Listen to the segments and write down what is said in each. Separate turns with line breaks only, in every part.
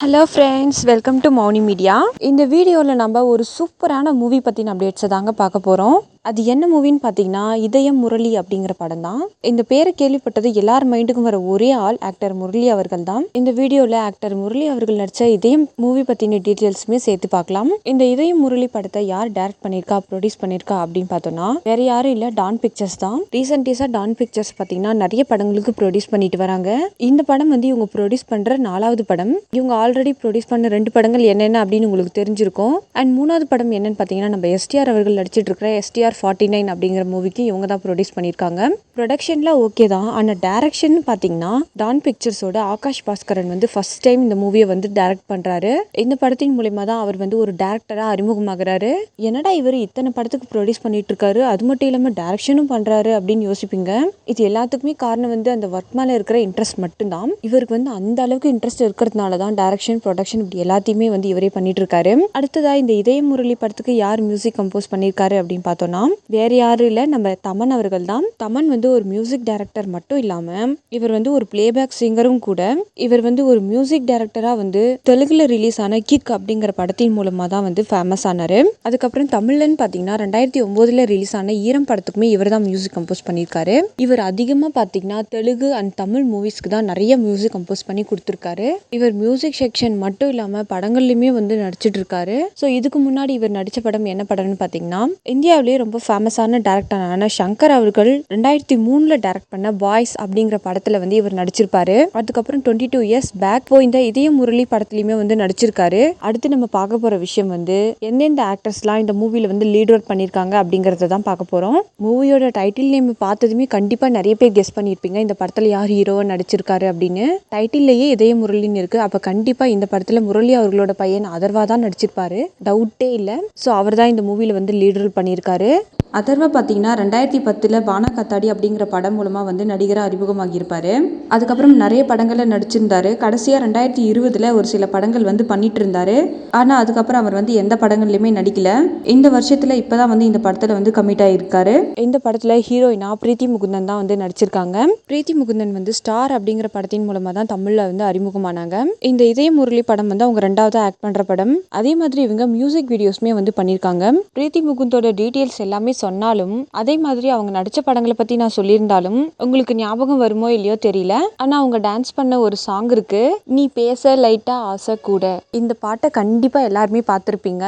Hello friends welcome to Mouni media இந்த வீடியோவில் நம்ம ஒரு சூப்பரான மூவி பற்றின அப்டேட்ஸை தாங்க பார்க்க போகிறோம் அது என்ன மூவின்னு பார்த்தீங்கன்னா இதயம் முரளி அப்படிங்கிற படம் தான் இந்த பேரை கேள்விப்பட்டது எல்லார் மைண்டுக்கும் வர ஒரே ஆள் ஆக்டர் முரளி அவர்கள் தான் இந்த வீடியோவில் ஆக்டர் முரளி அவர்கள் நடித்த இதயம் மூவி பற்றின டீட்டெயில்ஸுமே சேர்த்து பார்க்கலாம் இந்த இதயம் முரளி படத்தை யார் டைரக்ட் பண்ணியிருக்கா ப்ரொடியூஸ் பண்ணியிருக்கா அப்படின்னு பார்த்தோம்னா வேற யாரும் இல்லை டான் பிக்சர்ஸ் தான். ரீசன்டேஸாக டான் பிக்சர்ஸ் பார்த்தீங்கன்னா நிறைய படங்களுக்கு ப்ரொடியூஸ் பண்ணிட்டு வராங்க. இந்த படம் வந்து இவங்க ப்ரொடியூஸ் பண்ணுற நாலாவது படம். இவங்க ஆல்ரெடி ப்ரொடியூஸ் பண்ண ரெண்டு படங்கள் என்னென்ன அப்படின்னு உங்களுக்கு தெரிஞ்சிருக்கும். அண்ட் மூணாவது படம் என்னன்னு பார்த்தீங்கன்னா நம்ம எஸ்டிஆர் அவர்கள் நடிச்சிட்டு இருக்கிற எஸ்டிஆர் ஃபார்ட்டி நைன் அப்படிங்கிற மூவிக்கு இவங்க தான் ப்ரொடியூஸ் பண்ணியிருக்காங்க. ப்ரொடக்ஷனில் ஓகே தான். ஆனால் டேரக்ஷன் பார்த்தீங்கன்னா டான் பிக்சர்ஸோட ஆகாஷ் பாஸ்கரன் வந்து ஃபர்ஸ்ட் டைம் இந்த மூவியை வந்து டைரக்ட் பண்ணுறாரு இந்த படத்தின் மூலிமா தான் அவர் வந்து ஒரு டேரக்டராக அறிமுகமாகிறாரு. என்னடா இவர் இத்தனை படத்துக்கு ப்ரொடியூஸ் பண்ணிட்டு இருக்காரு அது மட்டும் இல்லாமல் டேரக்ஷனும் பண்ணுறாரு அப்படின்னு யோசிப்பீங்க. இது எல்லாத்துக்குமே காரணம் வந்து அந்த ஒர்க் மேலே இருக்கிற இன்ட்ரெஸ்ட் மட்டும்தான். இவருக்கு வந்து அந்த அளவுக்கு இன்ட்ரெஸ்ட் இருக்கிறதுனால தான் டேரக்ஷன் ப்ரொடக்ஷன் இப்படி எல்லாத்தையுமே வந்து இவரே பண்ணிட்டு இருக்காரு அடுத்ததாக இந்த இதய முரளி படத்துக்கு யார் மியூசிக் கம்போஸ் பண்ணியிருக்காரு அப்படின்னு பார்த்தோம்னா வேற யாரும் இல்லை நம்ம தமன் அவர்கள் தான். தமன் வந்து ஒரு மியூசிக் டைரக்டர் மட்டும் இல்லாமல் இவர் வந்து ஒரு பிளேபேக் சிங்கரும் கூட இவர் வந்து ஒரு மியூசிக் டைரக்டராக வந்து தெலுங்குல ரிலீஸ் ஆன கிக் அப்படிங்கிற படத்தின் மூலமாக தான் வந்து ஃபேமஸ் ஆனார். அதுக்கப்புறம் தமிழ்லன்னு பார்த்தீங்கன்னா ரெண்டாயிரத்தி ஒம்போதுல ரிலீஸ் ஆன ஈரம் படத்துக்குமே இவர் தான் மியூசிக் கம்போஸ் பண்ணியிருக்காரு. இவர் அதிகமாக பார்த்தீங்கன்னா தெலுங்கு அண்ட் தமிழ் மூவிஸ்க்கு தான் நிறைய மியூசிக் கம்போஸ் பண்ணி கொடுத்துருக்காரு. இவர் மியூசிக் செக்ஷன் மட்டும் இல்லாமல் படங்கள்லையுமே வந்து நடிச்சிட்டு இருக்காரு. ஸோ இதுக்கு முன்னாடி இவர் நடித்த படம் என்ன படம்னு பார்த்தீங்கன்னா இந்தியாவிலேயே ரொம்ப ரொம்ப ஃபேமஸான டேரக்டரான சங்கர் அவர்கள் ரெண்டாயிரத்தி மூணில் டேரக்ட் பண்ண பாய்ஸ் அப்படிங்கிற படத்தில் வந்து இவர் நடிச்சிருப்பாரு. அதுக்கப்புறம் டுவெண்ட்டி டூ இயர்ஸ் பேக் போய் இந்த இதய முரளி படத்துலையுமே வந்து நடிச்சிருக்காரு. அடுத்து நம்ம பார்க்க போகிற விஷயம் வந்து எந்தெந்த ஆக்டர்ஸ்லாம் இந்த மூவியில் வந்து லீட் அவுட் பண்ணியிருக்காங்க அப்படிங்கிறத தான் பார்க்க போகிறோம் மூவியோட டைட்டில் நேம் பார்த்ததுமே கண்டிப்பாக நிறைய பேர் கெஸ் பண்ணியிருப்பீங்க இந்த படத்தில் யார் ஹீரோவாக நடிச்சிருக்காரு அப்படின்னு. டைட்டில்லையே இதய முரளின்னு இருக்குது அப்போ கண்டிப்பாக இந்த படத்தில் முரளி அவர்களோட பையன் அதர்வா தான் நடிச்சிருப்பாரு. டவுட்டே இல்லை. ஸோ அவர் தான் இந்த மூவியில் வந்து லீட் ரோல் பண்ணியிருக்காரு அதர்வா பார்த்தீங்கன்னா ரெண்டாயிரத்தி பத்தில் பானா கத்தாடி அப்படிங்கிற படம் மூலமாக வந்து நடிகராக அறிமுகமாகியிருப்பார். அதுக்கப்புறம் நிறைய படங்களில் நடிச்சிருந்தாரு. கடைசியாக ரெண்டாயிரத்தி இருபதில் ஒரு சில படங்கள் வந்து பண்ணிட்டு இருந்தார் ஆனால் அதுக்கப்புறம் அவர் வந்து எந்த படங்கள்லையுமே நடிக்கல. இந்த வருஷத்தில் இப்போ தான் வந்து இந்த படத்தில் வந்து கமிட் ஆகியிருக்காரு இந்த படத்தில் ஹீரோயினா பிரீத்தி முகுந்தன் தான் வந்து நடிச்சிருக்காங்க. பிரீத்தி முகுந்தன் வந்து ஸ்டார் அப்படிங்கிற படத்தின் மூலமாக தான் தமிழில் வந்து அறிமுகமானாங்க. இந்த இதய முரளி படம் வந்து அவங்க ரெண்டாவது ஆக்ட் பண்ணுற படம். அதே மாதிரி இவங்க மியூசிக் வீடியோஸ்மே வந்து பண்ணியிருக்காங்க பிரீத்தி முகுந்தோட டீட்டெயில்ஸ் எல்லாமே சொன்னாலும் அதே மாதிரி அவங்க நடித்த படங்களை பற்றி நான் சொல்லியிருந்தாலும் உங்களுக்கு ஞாபகம் வருமோ இல்லையோ தெரியல. ஆனால் அவங்க டான்ஸ் பண்ண ஒரு சாங் இருக்கு நீ பேச லைட்டாக ஆசை கூட. இந்த பாட்டை கண்டிப்பாக எல்லாருமே பார்த்துருப்பீங்க.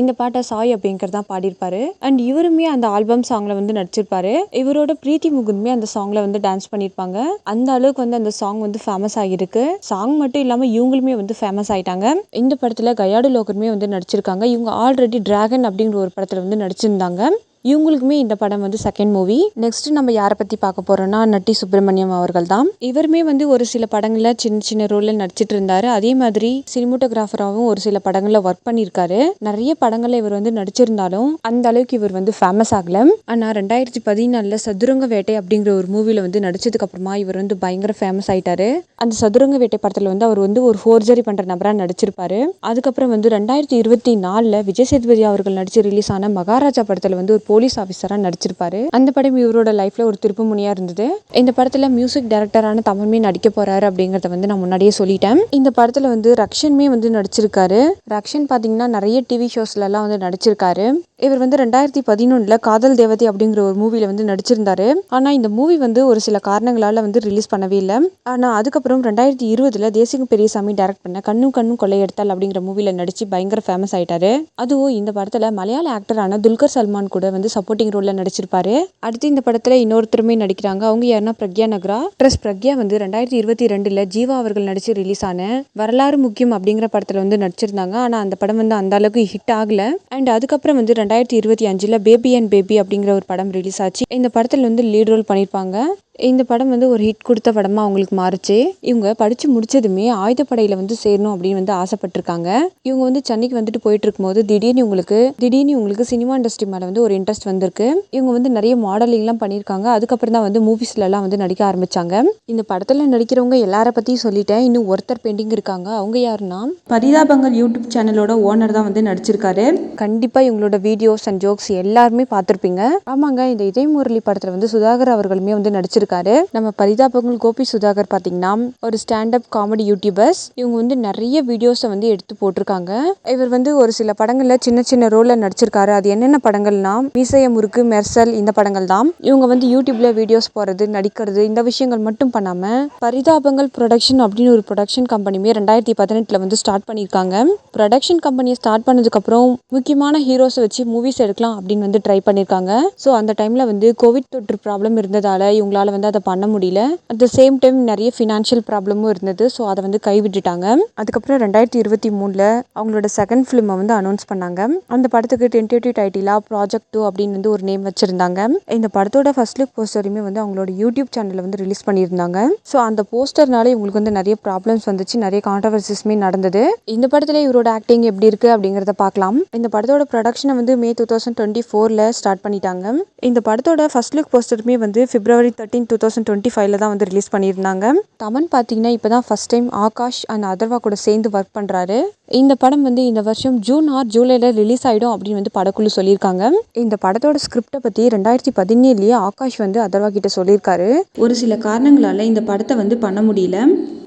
இந்த பாட்டை சாய் அப்படிங்கிறது தான் பாடியிருப்பாரு. அண்ட் இவருமே அந்த ஆல்பம் சாங்ல வந்து நடிச்சிருப்பாரு. இவரோட பிரீத்தி முகுந்துமே அந்த சாங்ல வந்து டான்ஸ் பண்ணியிருப்பாங்க. அந்த அளவுக்கு வந்து அந்த சாங் வந்து ஃபேமஸ் ஆகியிருக்கு. சாங் மட்டும் இல்லாமல் இவங்களுமே வந்து ஃபேமஸ் ஆயிட்டாங்க. இந்த படத்தில் கயாடு லோகருமே வந்து நடிச்சிருக்காங்க. இவங்க ஆல்ரெடி டிராகன் அப்படிங்கிற ஒரு படத்தில் வந்து நடிச்சிருந்தாங்க. இவங்களுக்குமே இந்த படம் வந்து செகண்ட் மூவி நெக்ஸ்ட் நம்ம யாரை பத்தி பார்க்க போறோம்னா நட்டி சுப்பிரமணியம் அவர்கள் தான் இவருமே வந்து ஒரு சில படங்கள்ல சின்ன சின்ன ரோல்ல நடிச்சிட்டு இருந்தாரு. அதே மாதிரி சினிமோட்டோகிராஃபராகவும் ஒரு சில படங்கள்ல ஒர்க் பண்ணியிருக்காரு. நிறைய படங்களை இவர் வந்து நடிச்சிருந்தாலும் அந்த அளவுக்கு இவர் வந்து ஃபேமஸ் ஆகல. ஆனால் ரெண்டாயிரத்தி பதினாலுல சதுரங்க வேட்டை அப்படிங்கிற ஒரு மூவில வந்து நடிச்சதுக்கு அப்புறமா இவர் வந்து பயங்கர ஃபேமஸ் ஆயிட்டாரு. அந்த சதுரங்க வேட்டை படத்துல வந்து அவர் வந்து ஒரு ஃபோர்ஜரி பண்ற நபரா நடிச்சிருப்பாரு. அதுக்கப்புறம் வந்து ரெண்டாயிரத்தி இருபத்தி நாலுல விஜய் சேதுபதி அவர்கள் நடிச்சு ரிலீஸ் ஆன மகாராஜா படத்துல வந்து ஒரு போலீஸ் ஆஃபீஸராக நடிச்சிருப்பாரு. அந்த படம் இவரோட லைஃப்ல ஒரு திருப்பு முனையா இருந்தது. இந்த படத்துல மியூசிக் டைரக்டரான தமிழ்மே நடிக்க போறாரு அப்படிங்கறத வந்து நான் முன்னாடியே சொல்லிட்டேன். இந்த படத்துல வந்து ரக்ஷன்மே வந்து நடிச்சிருக்காரு. ரக்ஷன் பாத்தீங்கன்னா நிறைய டிவி ஷோஸ்ல எல்லாம் வந்து நடிச்சிருக்காரு. இவர் வந்து ரெண்டாயிரத்தி பதினொன்றில் காதல் தேவதை அப்படிங்கிற ஒரு மூவியில் வந்து நடிச்சிருந்தாரு. ஆனால் இந்த மூவி வந்து ஒரு சில காரணங்களால் வந்து ரிலீஸ் பண்ணவே இல்லை. ஆனால் அதுக்கப்புறம் ரெண்டாயிரத்தி இருபதில் தேசிக பெரியசாமி டைரக்ட் பண்ண கண்ணும் கண்ணும் கொள்ளையெடுத்தால் அப்படிங்கிற மூவியில் நடித்து பயங்கர ஃபேமஸ் ஆயிட்டாரு. அதுவும் இந்த படத்தில் மலையாள ஆக்டரான துல்கர் சல்மான் கூட வந்து சப்போர்ட்டிங் ரோலில் நடிச்சிருப்பாரு. அடுத்து இந்த படத்தில் இன்னொருத்தருமே நடிக்கிறாங்க. அவங்க யாருன்னா பிரக்யா நகரா. ட்ரெஸ் பிரக்யா வந்து ரெண்டாயிரத்தி இருபத்தி ரெண்டில் ஜீவா அவர்கள் நடித்து ரிலீஸ் ஆன வரலாறு முக்கியம் அப்படிங்கிற படத்தில் வந்து நடிச்சிருந்தாங்க. ஆனால் அந்த படம் வந்து அந்த அளவுக்கு ஹிட் ஆகல. அண்ட் அதுக்கப்புறம் வந்து ரெண்டாயிரத்தி இருபத்தி அஞ்சுல பேபி அண்ட் பேபி அப்படிங்கிற ஒரு படம் ரிலீஸ் ஆச்சு. இந்த படத்துல வந்து லீட் ரோல் பண்ணியிருப்பாங்க இந்த படம் வந்து ஒரு ஹிட் கொடுத்த படமாக அவங்களுக்கு மாறுச்சு. இவங்க படித்து முடிச்சதுமே ஆயுதப்படையில் வந்து சேரணும் அப்படின்னு வந்து ஆசைப்பட்டிருக்காங்க. இவங்க வந்து சென்னைக்கு வந்துட்டு போயிட்டு இருக்கும்போது திடீர்னு இவங்களுக்கு திடீர்னு இவங்களுக்கு சினிமா இண்டஸ்ட்ரி மேலே வந்து ஒரு இன்ட்ரெஸ்ட் வந்திருக்கு. இவங்க வந்து நிறைய மாடலிங்லாம் பண்ணியிருக்காங்க. அதுக்கப்புறம் தான் வந்து மூவிஸ்லலாம் வந்து நடிக்க ஆரம்பிச்சாங்க. இந்த படத்தில் நடிக்கிறவங்க எல்லார பற்றியும் சொல்லிட்டேன். இன்னும் ஒருத்தர் பெண்டிங் இருக்காங்க. அவங்க யாருன்னா? பரிதாபங்கள் யூடியூப் சேனலோட ஓனர் தான் வந்து நடிச்சிருக்காரு. கண்டிப்பாக இவங்களோட வீடியோஸ் அண்ட் ஜோக்ஸ் எல்லாருமே பார்த்துருப்பீங்க. ஆமாங்க இந்த இதய முரளி படத்தில் வந்து சுதாகர் அவர்களுமே வந்து நடிச்சிருக்காங்க. வச்சிருக்காரு. நம்ம பரிதாபங்கள் கோபி சுதாகர் பார்த்தீங்கன்னா ஒரு ஸ்டாண்டப் காமெடி யூடியூபர்ஸ் இவங்க வந்து நிறைய வீடியோஸை வந்து எடுத்து போட்டிருக்காங்க. இவர் வந்து ஒரு சில படங்களில் சின்ன சின்ன ரோலில் நடிச்சிருக்காரு. அது என்னென்ன படங்கள்னா மீசைய முறுக்கு மெர்சல் இந்த படங்கள் தான். இவங்க வந்து யூடியூப்ல வீடியோஸ் போறது நடிக்கிறது இந்த விஷயங்கள் மட்டும் பண்ணாம பரிதாபங்கள் ப்ரொடக்ஷன் அப்படின்னு ஒரு ப்ரொடக்ஷன் கம்பெனியுமே ரெண்டாயிரத்தி பதினெட்டில் வந்து ஸ்டார்ட் பண்ணியிருக்காங்க. ப்ரொடக்ஷன் கம்பெனியை ஸ்டார்ட் பண்ணதுக்கப்புறம் முக்கியமான ஹீரோஸை வச்சு மூவிஸ் எடுக்கலாம் அப்படின்னு வந்து ட்ரை பண்ணியிருக்காங்க ஸோ அந்த டைமில் வந்து கோவிட் தொற்று ப்ராப்ளம் இருந்ததால் இவங்களால வந்து அதை பண்ண முடியல. அட் த சேம் டைம் நிறைய ஃபினான்ஷியல் ப்ராப்ளமும் இருந்தது. ஸோ அதை வந்து கைவிட்டுட்டாங்க. அதுக்கப்புறம் ரெண்டாயிரத்தி இருபத்தி மூணில் அவங்களோட செகண்ட் ஃபிலிமை வந்து அனௌன்ஸ் பண்ணாங்க. அந்த படத்துக்கு டென்டேட்டிவ் டைட்டிலாக ப்ராஜெக்ட் டூ அப்படின்னு வந்து ஒரு நேம் வச்சுருந்தாங்க. இந்த படத்தோட ஃபர்ஸ்ட் லுக் போஸ்டருமே வந்து அவங்களோட யூடியூப் சேனலில் வந்து ரிலீஸ் பண்ணியிருந்தாங்க. ஸோ அந்த போஸ்டர்னால இவங்களுக்கு வந்து நிறைய ப்ராப்ளம்ஸ் வந்துச்சு. நிறைய கான்ட்ரவர்சிஸ்மே நடந்தது. இந்த படத்துல இவரோட ஆக்டிங் எப்படி இருக்கு அப்படிங்கிறத பார்க்கலாம். இந்த படத்தோட ப்ரொடக்ஷனை வந்து மே டூ தௌசண்ட் டுவெண்ட்டி ஃபோரில் ஸ்டார்ட் பண்ணிட்டாங்க. இந்த படத்தோட ஃபர்ஸ்ட் லுக் போஸ்டருமே வந்து February thirteen two thousand twenty ஃபைவ்ல தான் வந்து ரிலீஸ் பண்ணியிருந்தாங்க. தமன் பார்த்தீங்கன்னா இப்போ தான் first time Akash and Atharva கூட சேர்ந்து ஒர்க் பண்ணுறாரு இந்த படம் வந்து இந்த வருஷம் ஜூன் ஆர் ஜூலைல ரிலீஸ் ஆகிடும் அப்படின்னு வந்து படக்குழு சொல்லியிருக்காங்க. இந்த படத்தோட ஸ்கிரிப்டை பற்றி ரெண்டாயிரத்தி பதினேழுலேயே ஆகாஷ் வந்து அதர்வா கிட்ட சொல்லியிருக்காரு. ஒரு சில காரணங்களால இந்த படத்தை வந்து பண்ண முடியல.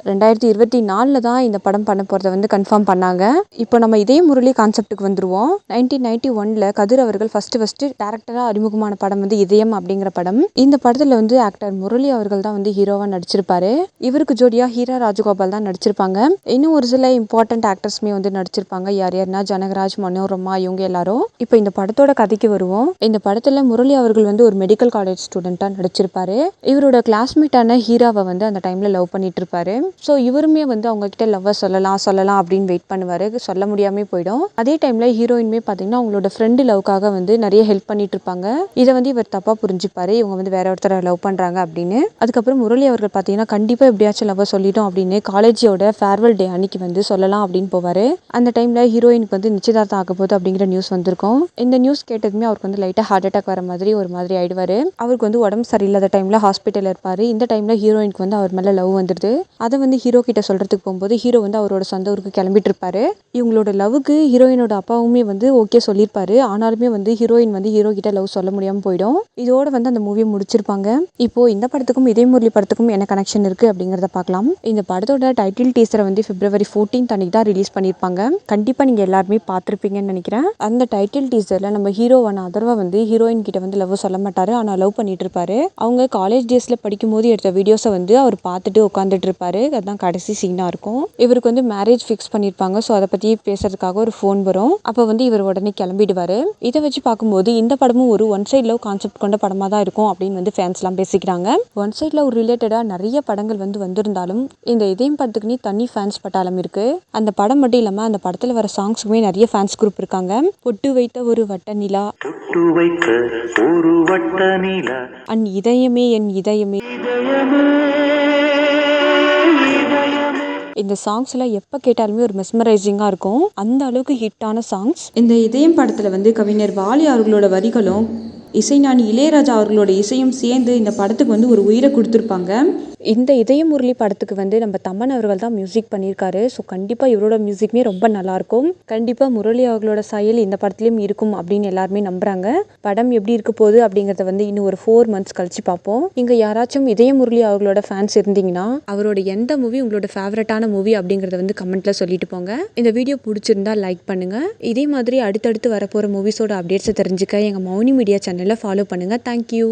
ரெண்டாயிரத்தி இருபத்தி நாலில் தான் இந்த படம் பண்ண போகிறத வந்து கன்ஃபார்ம் பண்ணாங்க. இப்போ நம்ம இதே முரளி கான்செப்ட்டுக்கு வந்துருவோம். நைன்டீன் நைன்டி ஒனில் கதிர் அவர்கள் ஃபஸ்ட்டு ஃபஸ்ட்டு டேரக்டராக அறிமுகமான படம் வந்து இதயம் அப்படிங்கிற படம். இந்த படத்தில் வந்து ஆக்டர் முரளி அவர்கள் தான் வந்து ஹீரோவாக நடிச்சிருப்பாரு. இவருக்கு ஜோடியாக ஹீரா ராஜகோபால் தான் நடிச்சிருப்பாங்க. இன்னும் ஒரு சில இம்பார்ட்டன்ட் ஆக்டர்ஸ்மே வந்து நடிச்சிருப்பாங்க. யார் யார்னா ஜனகராஜ் மனோரமா இவங்க எல்லாரும். இப்போ இந்த படத்தோட கதைக்கு வருவோம். இந்த படத்தில் முரளி அவர்கள் வந்து ஒரு மெடிக்கல் காலேஜ் ஸ்டூடெண்ட்டாக நடிச்சிருப்பாரு. இவரோட கிளாஸ்மேட்டான ஹீராவை வந்து அந்த டைமில் லவ் பண்ணிட்டு இருப்பாரு. ஸோ இவருமே வந்து அவங்கக்கிட்ட லவ்வை சொல்லலாம் சொல்லலாம் அப்படின்னு வெயிட் பண்ணுவார். சொல்ல முடியாமல் போயிடும். அதே டைமில் ஹீரோயினுமே பார்த்தீங்கன்னா அவங்களோட ஃப்ரெண்டு லவ்க்காக வந்து நிறைய ஹெல்ப் பண்ணிட்டு இருப்பாங்க. இதை வந்து இவர் தப்பாக புரிஞ்சுப்பாரு. இவங்க வந்து வேற ஒருத்தரை லவ் பண்ணுறாங்க அப்படின்னு. அதுக்கப்புறம் முரளி அவர்கள் பார்த்தீங்கன்னா கண்டிப்பாக எப்படியாச்சும் லவ்வை சொல்லிட்டோம் அப்படின்னு காலேஜோட ஃபேர்வெல் டே அன்னைக்கு வந்து சொல்லலாம் அப்படின்னு போவார். அந்த டைமில் ஹீரோயினுக்கு வந்து நிச்சயதார்த்தம் ஆக போகுது அப்படிங்கிற நியூஸ் வந்திருக்கும். இந்த நியூஸ் கேட்டதுமே அவருக்கு வந்து லைட்டாக ஹார்ட் அட்டாக் வர மாதிரி ஒரு மாதிரி ஆயிடுவார். அவருக்கு வந்து உடம்பு சரியில்லாத டைமில் ஹாஸ்பிட்டல் இருப்பார். இந்த டைமில் ஹீரோயினுக்கு வந்து அவர் மேலே லவ் வந்துடுது அதை வந்து ஹீரோ கிட்ட சொல்கிறதுக்கு போகும்போது ஹீரோ வந்து அவரோட சொந்த ஊருக்கு கிளம்பிட்டு இருப்பாரு இவங்களோட லவ்வுக்கு ஹீரோயினோட அப்பாவுமே வந்து ஓகே சொல்லியிருப்பாரு. ஆனாலுமே வந்து ஹீரோயின் வந்து ஹீரோ கிட்ட லவ் சொல்ல முடியாமல் போயிடும். இதோட வந்து அந்த மூவியை முடிச்சிருப்பாங்க. இப்போ இந்த படத்துக்கும் இதே முரளி படத்துக்கும் என்ன கனெக்ஷன் இருக்குது அப்படிங்கிறத பார்க்கலாம். இந்த படத்தோட டைட்டில் டீசரை வந்து பிப்ரவரி ஃபோர்டீன் அன்னைக்கு தான் ரிலீஸ் பண்ணியிருப்பாங்க. கண்டிப்பாக நீங்கள் எல்லாருமே பார்த்துருப்பீங்கன்னு நினைக்கிறேன். அந்த டைட்டில் டீசரில் நம்ம ஹீரோவான அதர்வா வந்து ஹீரோயின் கிட்ட வந்து லவ் சொல்ல மாட்டாரு. ஆனால் லவ் பண்ணிட்டு இருப்பாரு அவங்க காலேஜ் டேஸில் படிக்கும் போது எடுத்த வீடியோஸை வந்து அவர் பார்த்துட்டு உட்காந்துட்டு இருப்பாரு. அதுதான் கடைசி சீனாக இருக்கும். இவருக்கு வந்து மேரேஜ் ஃபிக்ஸ் பண்ணியிருப்பாங்க ஸோ அதை பற்றி பேசுறதுக்காக ஒரு ஃபோன் வரும். அப்போ வந்து இவர் உடனே கிளம்பிடுவார். இதை வச்சு பார்க்கும்போது இந்த படமும் ஒரு ஒன் சைட் லவ் கான்செப்ட் கொண்ட படமாக தான் இருக்கும் அப்படின்னு வந்து ஃபேன்ஸ்லாம் பேசிக்கிறாங்க. ஒன் சைட் லவ் ரிலேட்டடாக நிறைய படங்கள் வந்து வந்திருந்தாலும் இந்த இதயம் படத்துக்குனே தனி ஃபேன்ஸ் பட்டாளம் இருக்கு. அந்த படம் மட்டும் இல்லாமல் அந்த படத்தில் வர சாங்ஸுக்குமே நிறைய ஃபேன்ஸ் குரூப் இருக்காங்க. பொட்டு
வைத்த ஒரு வட்ட நிலா.
அண்ட் இதயமே என் இதயமே. இந்த சாங்ஸ்லாம் எப்போ கேட்டாலுமே ஒரு மெஸ்மரைசிங்காக இருக்கும். அந்த அளவுக்கு ஹிட்டான சாங்ஸ் இந்த இதயம் படத்தில் வந்து கவிஞர் வாலி அவர்களோட வரிகளும் இசைஞானி இளையராஜா அவர்களோட இசையும் சேர்ந்து இந்த படத்துக்கு வந்து ஒரு உயிரை கொடுத்துருப்பாங்க. இந்த இதய முரளி படத்துக்கு வந்து நம்ம தமன் அவர்கள் தான் மியூசிக் பண்ணியிருக்காரு. ஸோ கண்டிப்பாக இவரோட மியூசிக்குமே ரொம்ப நல்லாயிருக்கும். கண்டிப்பாக முரளி அவர்களோட செயல் இந்த படத்துலையும் இருக்கும் அப்படின்னு எல்லாருமே நம்புகிறாங்க படம் எப்படி இருக்க போகுது அப்படிங்கிறத வந்து இன்னும் ஒரு ஃபோர் மந்த்ஸ் கழிச்சு பார்ப்போம். இங்கே யாராச்சும் இதய முரளி அவர்களோட ஃபேன்ஸ் இருந்தீங்கன்னா அவரோட எந்த மூவி உங்களோட ஃபேவரட்டான மூவி அப்படிங்கிறத வந்து கமெண்ட்டில் சொல்லிட்டு போங்க. இந்த வீடியோ பிடிச்சிருந்தா லைக் பண்ணுங்கள் இதே மாதிரி அடுத்தடுத்து வரப்போகிற மூவிஸோட அப்டேட்ஸை தெரிஞ்சுக்க எங்கள் மௌனி மீடியா சேனலை ஃபாலோ பண்ணுங்கள் தேங்க்யூ